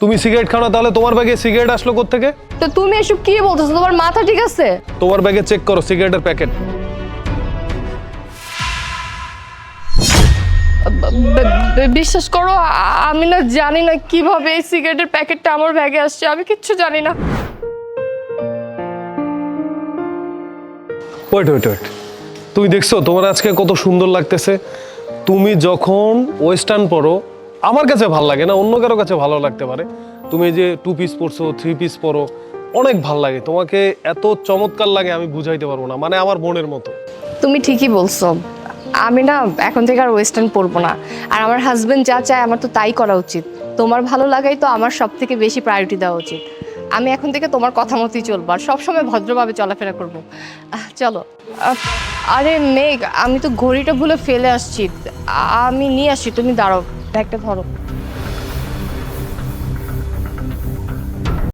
তুমি সিগারেট খাও না তাহলে তোমার ব্যাগে সিগারেট আসলো থেকে তো তুমি এসব কি বলতেছো? তোমার মাথা ঠিক আছে? তোমার ব্যাগে চেক করো সিগারেটের প্যাকেট। বিশ্বাস করো আমি না জানি না কীভাবে এই সিগারেটের প্যাকেটটা আমার ব্যাগে আসছে আমি কিচ্ছু জানি না। ওয়েট ওয়েট ওয়েট তুমি দেখছ তোমার আজকে কত সুন্দর লাগতেছে। তুমি যখন ওয়েস্টার্ন পরো আমার কাছে ভালো লাগে না, অন্য কারও কাছে ভালো লাগতে পারে। তুমি যে টু পিস পরছো থ্রি পিস পরো, অনেক ভালো লাগে। তোমাকে এত চমৎকার লাগে, আমি বুঝাইতে পারব না মানে আমার বোনের মতো। তুমি ঠিকই বলছো। আমি না এখন থেকে আর ওয়েস্টার্ন পরবো না। আর আমার হাজবেন্ড যা চায়, আমার তো তাই করা উচিত। তোমার ভালো লাগাই তো আমার সব থেকে বেশি প্রায়োরিটি দেওয়া উচিত। আমি এখন থেকে তোমার কথা মতোই চলবো, আর সবসময় ভদ্রভাবে চলাফেরা করব। চলো। আরে মেঘ, আমি তো ঘড়িটা ভুলে ফেলে আসছি। আমি নিয়ে আসছি তুমি দাঁড়াও। ব্যাগটা ধরো।